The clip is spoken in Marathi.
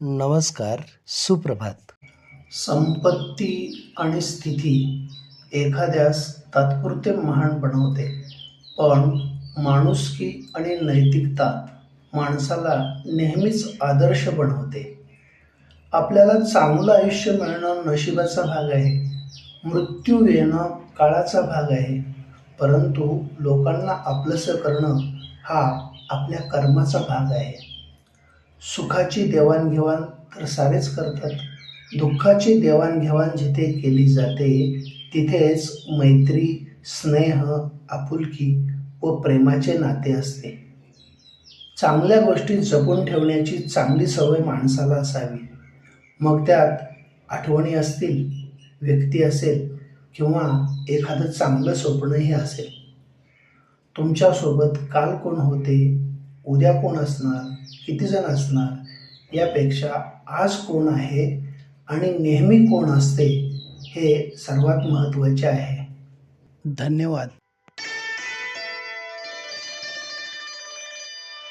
नमस्कार सुप्रभात. संपत्ती आणि स्थिती एखाद्यास तात्पुरते महान बनवते पण माणुसकी आणि नैतिकता माणसाला नेहमीच आदर्श बनवते. आपल्याला चांगलं आयुष्य मिळणं नशिबाचा भाग आहे मृत्यू येणं काळाचा भाग आहे परंतु लोकांना आपलंसं करणं हा आपल्या कर्माचा भाग आहे. सुखाची देवाणघेवाण तर सारेच करतात. दुःखाची देवाणघेवाण जिथे केली जाते तिथेच मैत्री स्नेह आपुलकी व प्रेमाचे नाते असते. चांगल्या गोष्टी जपून ठेवण्याची चांगली सवय माणसाला असावी. मग त्यात आठवणी असतील व्यक्ती असेल किंवा एखादं चांगलं स्वप्नही असेल. तुमच्यासोबत काल कोण होते? उद्या कोण असणार? किती जण असणार? यापेक्षा आज कोण आहे आणि नेहमी कोण असते हे सर्वात महत्त्वाचे आहे. धन्यवाद.